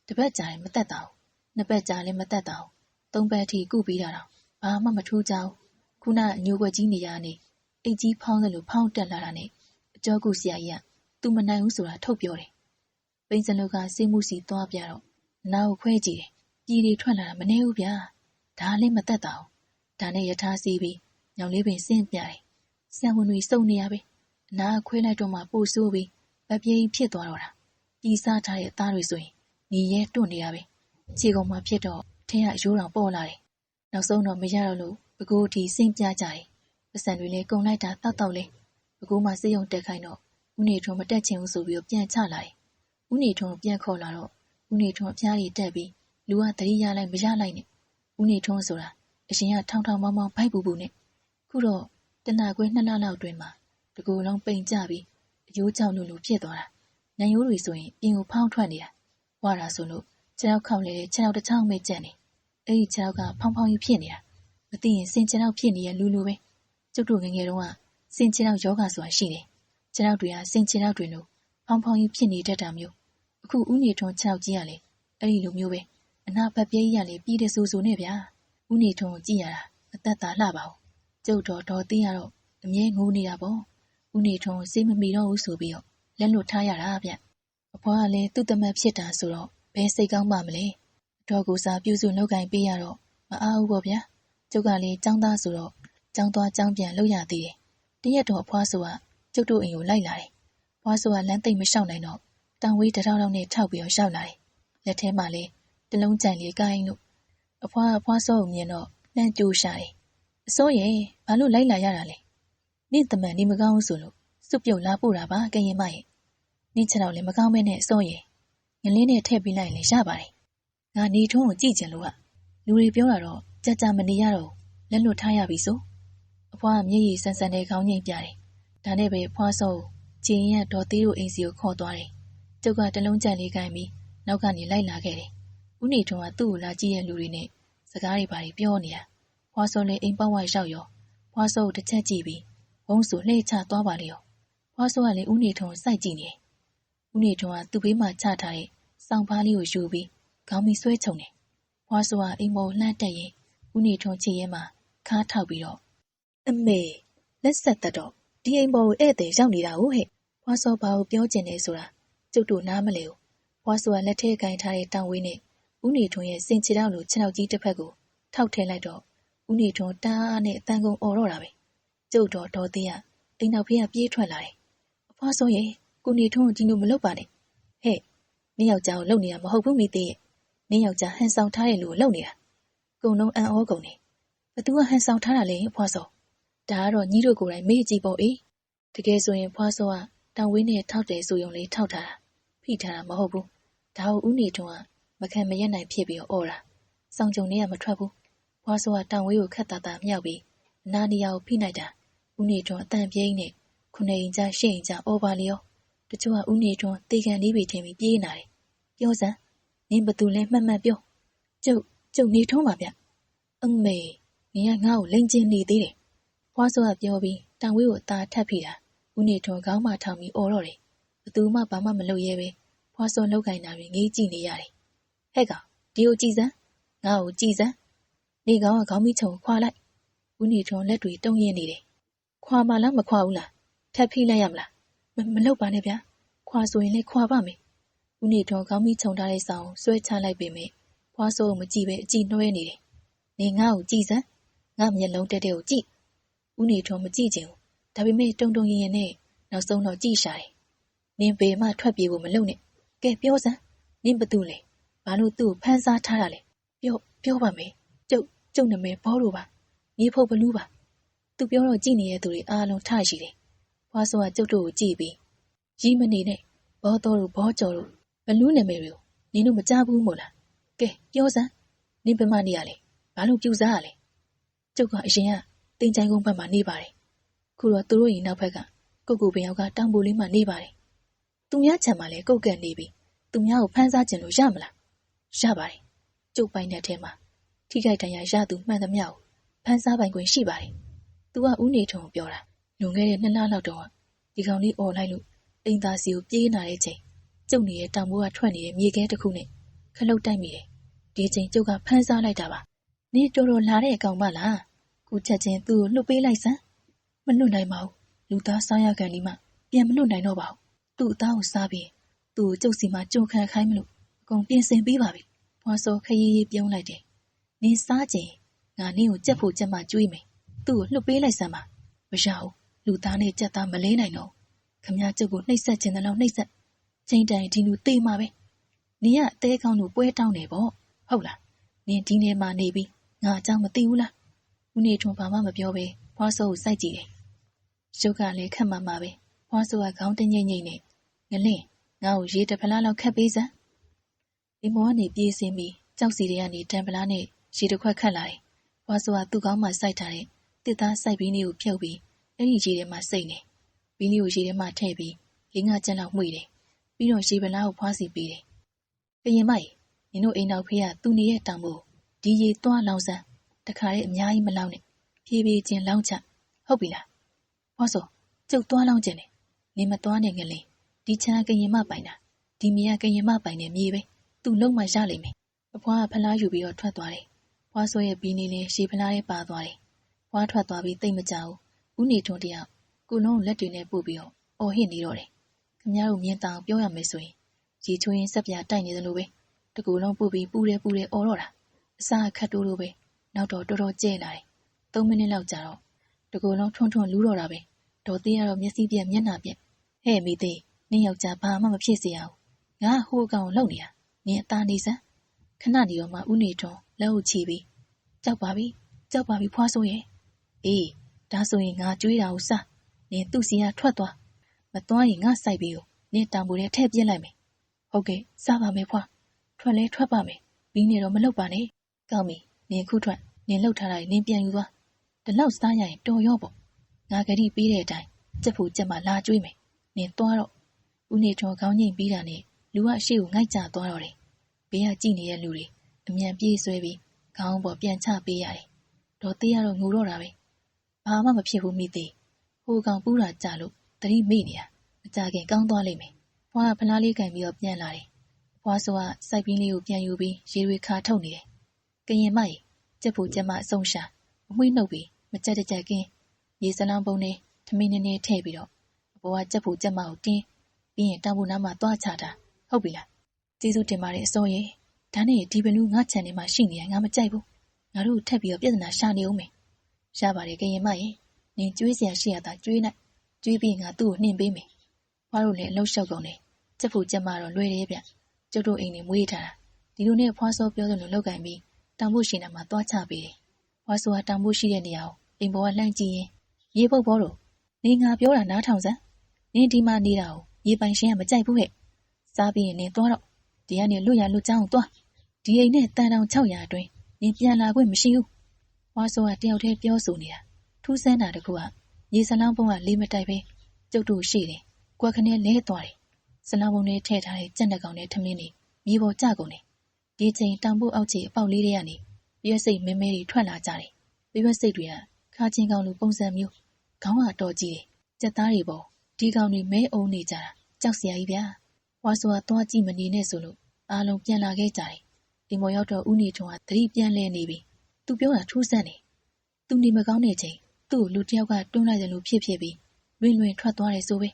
တပတ်ကြာရင်မတက်တာဘူးနှစ်ပတ်ကြာလည်းမတက်တာဘူးသုံးပတ်အထိကုပေးတာတော့ဘာမှမထူးကြဘူးခုနအညိုကွက်ကြီးနေရနေအိတ်ကြီးဖောင်းတယ်လို့ဖောင်းတက်လာတာနဲ့အ ကျော်ကုဆရာကြီးကသူမနိုင်ဘူးဆိုတာထုတ်ပြောတယ်ပိန်းစလုကစိတ်မှုစီသွားပြတော့နားကိုခွဲကြည့်တယ်ပြည်တွေထွက်လာတာမနေဘူးဗျာဒါလည်းမတက်တာဘူးဒါနဲ့ယထာစီးပြီးညောင်လေးပင်ဆင်းပြတယ်ဆံဝင်တွေစုံနေရပဲအနာခွဲလိုက်တော့မှပို့ဆိုးပြီးဗပြေးဖြစ်သွားတော့တာပြည်စားထားတဲ့အသားတွေဆိုရင်ညီရဲတွန့်နေရပဲခြေကုန်မှဖြစ်တော့ထင်းရရိုးတောင်ပေါ်လာတယ်နောက်ဆုံးတော့မရတော့လို့ပကိုးတီဆင်းပြကြတယ်ပစံတွေလည်းကုံလိုက်တာတောက်တောက်လဲ ပကိုးမှစေးရုံတက်ခိုင်းတော့ဦးနေထွန်းမတက်ချင်ဘူးဆိုပြီးပြန်ချလာတယ်ဦးနေထွန်းပြန်ခေါ်လာတော့ဦးနေထွန်းအပြားကြီးတက်ပြီးလူကတတိရလိုက်မရလိုက်နဲ့ဦးနေထွန်းဆိုတာအရှင်ကထောင်ထောင်မောင်းမောင်းဖိုက်ပူပူနဲ့ခုတော့တနာခွဲနှစ်လလောက်တွင်မှာတကူလုံးပိန်ကြပြီးအယိုးကြောင်လူလူဖြစ်သွားတာ။နံရိုးတွေဆိုရင်ပြင်ကိုဖောင်းထွက်နေတာ။ဝါတာဆိုလို့ခြေထောက်ခောက်လေခြေထောက်တစ်ချောင်းပဲကျန်နေ။အဲ့ဒီခြေထောက်ကဖောင်းဖောင်းကြီးဖြစ်နေတာ။မသိရင်စင်ခြေထောက်ဖြစ်နေရလူလူပဲ။ကျုပ်တို့ငငယ်တုန်းက စင်ခြေထောက်ယောဂဆိုတာရှိတယ်။ခြေထောက်တွေကစင်ခြေထောက်တွေလို့ဖောင်းဖောင်းကြီးဖြစ်နေတတ်တာမျိုး။အခုဦးနေထွန်းခြေထောက်ကြီးရလေအဲ့ဒီလိုမျိုးပဲ။အနာဖက်ပြေးရလေပြီးတဲ့ဆူဆူနဲ့ဗျာ။ဦးနေထွန်းကိုကြည့်ရတာအသက်သာလှပါဘူး။ကျုပ်တော်တော်သိရတော့အမြဲငိုးနေတာပေါ့ဦးနေထွန်းစိတ်မမီတော့ဘူးဆိုပြီးတော့လက်လွတ်ထားရတာဗျအဖွားကလည်းသူ့တမက်ဖြစ်တာဆိုတော့ဘယ်စိတ်ကောင်းမှမလဲအတော်ကိုစားပြုစုလောက်ကင်ပေးရတော့မအားဘူးပေါ့ဗျာကျုပ်ကလည်းចောင်းသားဆိုတော့ចောင်းသွားចောင်းပြန်လုပ်ရသေးတယ် တရက်တော့အဖွားဆိုကကျုပ်တို့အိမ်ကိုလိုက်လာတယ်ဖွားဆိုကလမ်းသိမ့်မလျှောက်နိုင်တော့တောင်ဝေးတထောက်ထောက်နဲ့ထောက်ပြီးတော့ရောက်လာတယ်လက်ထဲမှာလည်းတလုံးကြိုင်လေးကိုင်းလို့အဖွားအဖွားစောကိုမြင်တော့နှမ်းကြိုးရှာတယ်အစိုးရဲ့ဘာလို့လိုက်လာရတာလဲနင့်တမန်နေမကောင်းဘူးဆိုလို့စွပြုတ်လာပို့တာပါကရင်မရဲ့နင့်ခြေတော့လည်းမကောင်းမဲနဲ့အစောရဲ့ငလင်းနဲ့ထည့်ပေးလိုက်ရင်လည်းရပါတယ်ငါနေထုံးကိုကြည့်ကြလို့ကလူတွေပြောတာတော့ကြကြမနေရတော့လက်လွတ်ထားရပြီဆို အဖွားကမျက်ရည်ဆန်းဆန်းနဲ့ခေါင်းငိမ့်ပြတယ်ဒါနဲ့ပဲဖွားစောကျင်းရဒေါ်သေးတို့အိမ်စီကိုခေါ်သွားတယ်ကျုပ်ကတလုံးကြံလေးကိုင်းပြီးနောက်ကနေလိုက်လာခဲ့တယ်ဦးနေထုံးကသူ့ကိုလာကြည့်တဲ့လူတွေနဲ့စကားတွေပါပြောနေတာဖွားစောလည်းအိမ်ပေါက်ဝရောက်ရောဖွားစောကိုတစ်ချက်ကြည့်ပြီးဘုံဆိုလှည့်ချသွားပါလေရော။ဘွားဆိုးကလည်းဦးနေထုံစိုက်ကြည့်နေတယ်။ဦးနေထုံကသူ့ဘေးမှာချထားတဲ့စောင်းဖားလေးကိုယူပြီးခေါင်းမီဆွဲချုံတယ်။ဘွားဆိုးကအိမ်မောလှမ်းတက်ရင်ဦးနေထုံချီရဲမှာခါထောက်ပြီးတော့ အမေလက်ဆက်သက်တော့ဒီအိမ်ပေါ်ကိုဧည့်သည်ရောက်နေတာဟုတ်ဟဲ့။ဘွားဆိုးဘာကိုပြောကျင်နေဆိုတာကျုပ်တို့နားမလဲဘူး။ဘွားဆိုးကလက်ထဲကင်ထားတဲ့တောင်ဝေးနဲ့ဦးနေထုံရဲ့စင်ချီတောက်လိုခြေထောက်ကြီးတစ်ဖက်ကိုထောက်ထဲလိုက်တော့ဦးနေထုံတားနဲ့အတန်ကုန်អော်တော့တာပဲကျုပ်တော်ဒေါ်သေးကအိမ်နောက်ဖေးကပြေးထွက်လာတယ်။အဖွားဆိုရင်ကိုနေထုံးကိုဒီလိုမလုပ်ပါနဲ့။ဟဲ့နင်းယောက်ျားကိုလုံနေတာမဟုတ်ဘူးမိသေးရဲ့။နင်းယောက်ျားဟန်ဆောင်ထားတဲ့လူကိုလုံနေတာ။ကုံလုံးအံ့ဩကုန်နေ။ဘသူကဟန်ဆောင်ထားတာလဲအဖွားဆို။ ဒါကတော့ညီတို့ကိုယ်တိုင်မေ့ကြည့်ပေါ့အေး။တကယ်ဆိုရင်ဖွားဆိုကတောင်ဝင်းနဲ့ထောက်တယ်ဆိုရုံလေးထောက်ထားတာ။ဖိထားတာမဟုတ်ဘူး။ဒါကိုဦးနေထုံးကမခံမရက်နိုင်ဖြစ်ပြီးတော့អော်တာ။ဆောင်ကြုံနေရမထွက်ဘူး။ဖွားဆိုကတောင်ဝေးကိုခက်တာတာမြောက်ပြီးနာနီယာကိုဖိနိုင်တာဦးနေထွန်းအတန်ပြိန်းနဲ့ခုနှစ်အိမ်ကြာရှစ်အိမ်ကြာအော်ပါလျောတချို့ကဦးနေထွန်းတေကန်လေးတွေထင်ပြီးပြေးလာတယ်ပြောစမ်းနင်းဘသူလဲမှတ်မှတ်ပြောကျုပ်ကျုပ်နေထုံးပါဗျအမေနင်ကငါ့ကိုလိန်ကျင်နေသေးတယ် ဖွားစောကပြောပြီးတောင်ဝေးကိုအသာထပ်ဖိတာဦးနေထွန်းခေါင်းမထောင်ပြီးအော်တော့တယ်ဘသူမှဘာမှမလုပ်ရဲပဲဖွားစောလောက်ကင်တာတွေငေးကြည့်နေရတယ်ဟဲ့ကောင်ဒီကိုကြည်စမ်းငါ့ကိုကြည်စမ်းနေကောင်ကခေါင်းမိချုံခွာလိုက်ဦးနေထွန်းလက်တွေတုံ့ရင်းနေတယ်ခွာမလားမခွာဘူးလားထပ်ဖိလိုက်ရမလားမမလုပ်ပါနဲ့ဗျာခွာဆိုရင်လည်းခွာပါမယ်ဦးနေထွန်းခေါင်းမိချုံထားတဲ့ဆောင်ဆွဲချလိုက်ပေမဲ့ဖွားစိုးကိုမကြည့်ပဲအကြည့်နှွဲနေတယ်နေငါ့ကိုကြည်စမ်းငါမျက်လုံးတက်တဲ့ကိုကြည့် ဦးနေထွန်းမကြည့်ချင်ဘူးဒါပေမဲ့တုံတုံရင်ရင်နဲ့နောက်ဆုံးတော့ကြည့်ရှာတယ်နင်ပေမှထွက်ပြေးဖို့မလုပ်နဲ့ကဲပြောစမ်းနင်ဘသူလဲဘာလို့သူ့ကိုဖမ်းစားထားတာလဲပြောပြောပါမယ်ကျုပ်ကျုပ်နာမည်ဘောလို့ပါမြေဖို့ဘလူးပါသူပြောတော့ကြည့်နေတဲ့သူတွေအားလုံးထရှိတယ်ဖွားစိုးကကျုပ်တို့ကိုကြည့်ပြီးရီးမနေနဲ့ဘောတော်တို့ဘောကျော်တို့ဘလူးနာမည်တွေကိုနင်တို့မကြားဘူးမို့လားကဲပြောစမ်းနင်ဘယ်မှနေရလဲဘာလို့ပြူစားရလဲကျုပ်ကအရင်က တင်ချိုင်ကုန်းဘက်မှာနေပါတယ်ခုတော့သူတို့ရင်နောက်ဘက်ကကုတ်ကူပင်ယောက်ကတောင်ပိုလေးမှာနေပါတယ်သူများခြံမှာလည်းကုတ်ကန်နေပြီသူများကိုဖမ်းစားကျင်လို့ရမလားရပါတယ်ကျုပ်ပိုင်တဲ့ထဲမှာထိခိုက်ဒဏ်ရာရသူမှန်သမျှကိုဖမ်းစားပိုင်ခွင့်ရှိပါတယ်သူကဦးနေထုံကိုပြောတာလွန်ခဲ့တဲ့နှစ်လလောက်တော့ဒီကောင်လေးអော်လိုက်လို့အိမ်သားစီကိုပြေးနာတဲ့ချိန်ကျုပ်နေတဲ့တောင်ပိုးကထွက်နေတဲ့မြေခဲတစ်ခုနဲ့ခလုတ်တိုက်မိတယ်ဒီချိန်ကျုပ်ကဖမ်းစားလိုက်တာပါနင်တော်တော်လာတဲ့အကောင်မလား ခုချက်ချင်းသူ့ကိုလှုပ်ပေးလိုက်စမ်းမလွတ်နိုင်ပါဘူးလူသားစားရကန်ဒီမှပြန်မလွတ်နိုင်တော့ပါဘူးသူ့အသားကိုစားပြီးသူ့ကိုကျုပ်စီမှာကြုံခံခိုင်းမလို့အကုန်ပြင်ဆင်ပေးပါပြီဖွာစောခရီးရေးပြုံးလိုက်တယ်နင်စားခြင်းငါနင်းကိုကြက်ဖို့ကြက်မှကျွေးမယ်သူ့ကိုလှုပ်ပေးလိုက်စမ်းပါမရဘူးလူသားနဲ့ကြက်သားမလဲနိုင်တော့ခမရကျုပ်ကိုနှိပ်စက်ခြင်းတလို့နှိပ်စက်ချိန်တိုင်ဒီလူသေးမှာပဲနင်ကအသေးကောင်းလို့ပွဲတောင်းနေပေါ့ဟုတ်လားနင်ဒီနေမှာနေပြီးငါအကြောင်းမသိဘူးလား ဦးနေထွန်းဘာမှမပြောပဲဖွားစိုးကိုစိုက်ကြည့်တယ်ရုပ်ကလည်းခက်မှမှာပဲဖွားစိုးကခေါင်းတင်းငိမ့်ငိမ့်နဲ့ငလင့်ငါ့ကိုရေတဖလားလောက်ခတ်ပေးစမ်းဒီမောကနေပြေးစင်းပြီးကြောက်စီတွေကနေတံပလားနဲ့ရေတစ်ခွက်ခတ်လာတယ်ဖွားစိုးကသူ့ကောင်းမှစိုက်ထားတဲ့တစ်သားစိုက်ပြီးနေကိုဖြုတ်ပြီးအဲ့ဒီရေထဲမှာစိတ်နေဘီလီကိုရေထဲမှာထည့်ပြီးလင်းကကျက်လောက်မှွေတယ်ပြီးတော့ရေပလားကိုဖွားစီပေးတယ်ကရင်မိုက်နင်တို့အိမ်နောက်ဖေးကသူ့နေရဲ့တောင်မို့ဒီရေသွားလောင်စမ်း တခါလေးအများကြီးမလောင်နဲ့ဖြည်းဖြည်းချင်းလောင်ချဟုတ်ပြီလားဟောဆိုကျုပ်သွားလောင်ကျင်တယ်နင်မသွားနဲ့ငလင်းဒီချမ်းကရင်မပိုင်တာဒီမြေကကရင်မပိုင်တဲ့မြေပဲသူ့လုံးမရလိမ့်မယ်အဖွားကဖလားယူပြီးတော့ထွက်သွားတယ်ဖွားဆိုရဲ့ဘီနီလင်းရှေဖလားလေးပါသွားတယ်ဖွားထွက်သွားပြီးတိတ်မကြဘူးဦးနေထွန်းတယောက်ကုလုံးလက်တွေနဲ့ပို့ပြီးတော့အော်ဟစ်နေတော့တယ်ခမရတို့မြင်တောင်ပြောရမယ်ဆိုရင်ရေချိုးရင်ဆက်ပြတိုက်နေသလိုပဲတကူလုံးပို့ပြီးပူတယ်ပူတယ်အော်တော့တာအစာခတ်တိုးလိုပဲ နောက်တော့တော်တော်ကျဲလာတယ်၃မိနစ်လောက်ကြာတော့တကူလုံးထွန်းထွန်းလူးတော့တာပဲဒေါ်သေးကတော့မျက်စိပြက်မျက်နှာပြက်ဟဲ့မိသေးနင်းယောက်ျားဘာမှမဖြစ်စေရဘူးငါဟိုးကောင်လှုပ်နေတာနင်းအသားနေစမ်းခဏနေတော့မှဥနေထွန်းလက်ဟုတ်ချီပြီးကြောက်ပါပြီကြောက်ပါပြီဖွားဆိုးရဲ့အေးဒါဆိုရင်ငါကြွေးတာကိုစနင်းသူ့စီကထွက်သွားမသွားရင်ငါစိုက်ပြီးကိုနင်းတောင်ပူထဲထည့်ပြစ်လိုက်မယ်ဟုတ်ကဲ့စားပါမယ်ဖွားထွက်လဲထွက်ပါမယ်ပြီးနေတော့မလုပ်ပါနဲ့ကောင်းပြီနင်ခုထွက် နင်လှုပ်ထားတာနင်ပြန်ယူသွားဒီလောက်စားရရင်တော်ရောပေါ့ငါကတိပေးတဲ့အတိုင်းကြက်ဖို့ကြက်မှလာကြွေးမယ်နင်သွားတော့ဦးနေထွန်ခေါင်းငိမ့်ပြီးတာနဲ့လူကအရှိကိုငိုက်ကြသွားတော့တယ်ဘေးကကြည့်နေတဲ့လူတွေအမြန်ပြေးဆွဲပြီးခေါင်းပေါ်ပြန်ချပေးရတယ်ဒေါ်သေးရတော့ငိုတော့တာပဲဘာမှမဖြစ်ဘူးမိသေးဟိုကောင်ပူးတာကြလို့တတိမိနေတာအကြခင်ကောင်းသွားလိမ့်မယ်ဖွားကဖလားလေးကင်ပြီးတော့ပြန်လာတယ်ဖွားဆိုကစိုက်ပင်းလေးကိုပြန်ယူပြီးရေတွေခါထုတ်နေတယ်ကရင်မကြီး ကြက်ဖို့ကြက်မအဆုံရှာအမွှေးနှုတ်ပြီးမကြက်တကြက်ကင်းရေစလန်းပုံနဲ့ထမင်းနေနေထည့်ပြီးတော့အပေါ်ကကြက်ဖို့ကြက်မကိုတင်းပြီးရင်တောင်ပူနားမှာသွားချတာဟုတ်ပြီလားကျေးဇူးတင်ပါတယ်အစိုးရဒါနဲ့ဒီဘလူးငါချန်နေမှာရှိနေရင်ငါမကြိုက်ဘူးငါတို့ထပ်ပြီးတော့ပြဿနာရှာနေအောင်မယ်ရပါတယ်ကရင်မကြီးနင်ကျွေးစရာရှိရတာကျွေးလိုက်ကျွေးပြီးငါသူ့ကိုနှင်ပေးမယ်ဖွားတို့လည်းအလောက်လျှောက်ကုန်တယ်ကြက်ဖို့ကြက်မတော့လွယ်တယ်ဗျကျုပ်တို့အိမ်နေမွေးထားတာဒီလိုနဲ့ဖွားစောပြောသလိုလောက်ကင်ပြီး တောင်ဖို့ရှင်နာမှာသွားချပေးတယ်။ဝါဆိုဟာတောင်ဖို့ရှိတဲ့နေရာကိုအိမ်ပေါ်ကလှမ်းကြည့်ရင်ရေပုတ်ဘောတော့နေငါပြောတာနားထောင်စမ်းနင်းဒီမှာနေတာကိုရေပိုင်ရှင်ကမကြိုက်ဘူးဟဲ့စားပြီးရင်နင်းသွားတော့ဒီကနေလွတ်ရလွတ်ချောင်းသွားဒီအိမ်နဲ့တန်တောင်600အတွင်းနင်းပြန်လာခွင့်မရှိဘူးဝါဆိုကတယောက်တည်းပြောဆိုနေတာထူးဆန်းတာတခုကရေစလောင်းပုံးကလေးမတိုက်ပဲကျုပ်တို့ရှိတယ်ကွက်ခနဲ့လဲသွားတယ်စလောင်းပုံးနဲ့ထည့်ထားတဲ့ကြက်နှကောင်နဲ့ထမင်းတွေမြေပေါ်ကျကုန်တယ် ဒီချိန်တောင်ပုတ်အောက်ခြေအပေါက်လေးတွေကနေပပြည့်စိတ်မဲမဲတွေထွက်လာကြတယ်ပြည့်စိတ်တွေကခါချင်းကောင်လိုပုံစံမျိုးခေါင်းကတော်ကြီးတယ်ကြက်သားတွေပေါ်ဒီကောင်တွေမဲအုံနေကြတာကြောက်စရာကြီးဗျာဝါဆိုကသွားကြည့်မနေနဲ့ဆိုလို့အားလုံးပြန်လာခဲ့ကြတယ်ဒီမော်ရောက်တော့ဦးနေထွန်းကသတိပြန်လဲနေပြီသူပြောတာထူးဆန်းတယ်သူနေမကောင်းတဲ့ချိန်သူ့ကိုလူတစ်ယောက်ကတွန်းလိုက်တယ်လို့ဖြစ်ဖြစ်ပြီးလွင်လွင်ထွက်သွားတယ်ဆိုပဲ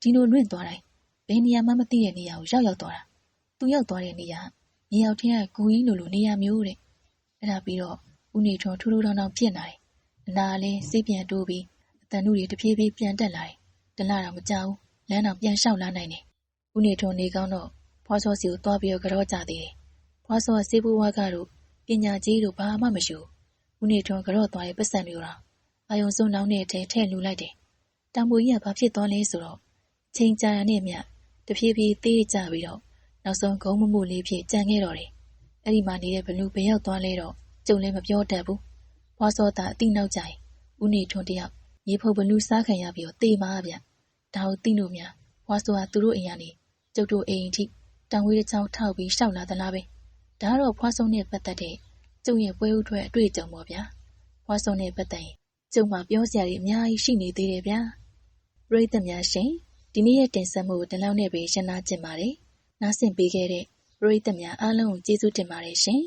ဒီလိုလွင့်သွားတိုင်းဘယ်နေရာမှမသိတဲ့နေရာကိုရောက်ရောက်သွားတာသူရောက်သွားတဲ့နေရာ မြေရောက်ထင်းကဂူကြီးလိုလိုနေရာမျိုးတဲ့အဲ့ဒါပြီးတော့ဦးနေထွန်းထူးထူးထောင်ထောင်ဖြစ်လာတယ်အနာလည်းစိတ်ပြန်တိုးပြီးအတန်တို့တွေတဖြည်းဖြည်းပြန်တက်လာတယ်တလားတော့မကြောက်လမ်းတော့ပြန်လျှောက်လာနိုင်တယ်ဦးနေထွန်းနေကောင်းတော့ဖွားစောစီကိုသွားပြီးတော့ကြော့ကြသေးတယ်ဖွားစောကစေးဘိုးဝါကတော့ပညာကြီးတို့ဘာမှမရှိဘူးဦးနေထွန်းကြော့သွားတဲ့ပတ်စံမျိုးတော့အာယုံစုံနှောင်းတဲ့အထဲထည့်လူလိုက်တယ်တောင်ပူကြီးကဘာဖြစ်သွားလဲဆိုတော့ချိန်ကြာရနဲ့မြတဖြည်းဖြည်းသေးကြပြီးတော့ နောက်ဆုံးဂုံးမမှုလေးဖြစ်ကြံခဲ့တော့တယ်အဲ့ဒီမှာနေတဲ့ဘလူးဘယ်ရောက်သွားလဲတော့ကျုံလည်းမပြောတတ်ဘူးဖွားစောတာအတိနောက်ကြရင်ဦးနေထွန်းတယောက်ရေဖုတ်ဘလူးစားခံရပြီးတော့တေးမာဗျဒါကိုသိလို့များဖွားစောကသူတို့အိမ်ကနေကျုပ်တို့အိမ်ထိတောင်ဝေးတစ်ချောင်းထောက်ပြီးရှောက်လာသလားပဲဒါကတော့ဖွားစောနဲ့ပတ်သက်တဲ့ကျုံရဲ့ပွဲဥထွက်အတွေ့အကြုံပေါ့ဗျာဖွားစောနဲ့ပတ်သက်ရင်ကျုံမှာပြောစရာတွေအများကြီးရှိနေသေးတယ်ဗျာပရိသတ်များရှင်ဒီနေ့ရဲ့တင်ဆက်မှုကိုဒီလောက်နဲ့ပဲရှင်းနာကျင်ပါတယ် နားဆင်ပေးခဲ့တဲ့ပရိသတ်များအားလုံးကိုကျေးဇူးတင်ပါတယ်ရှင်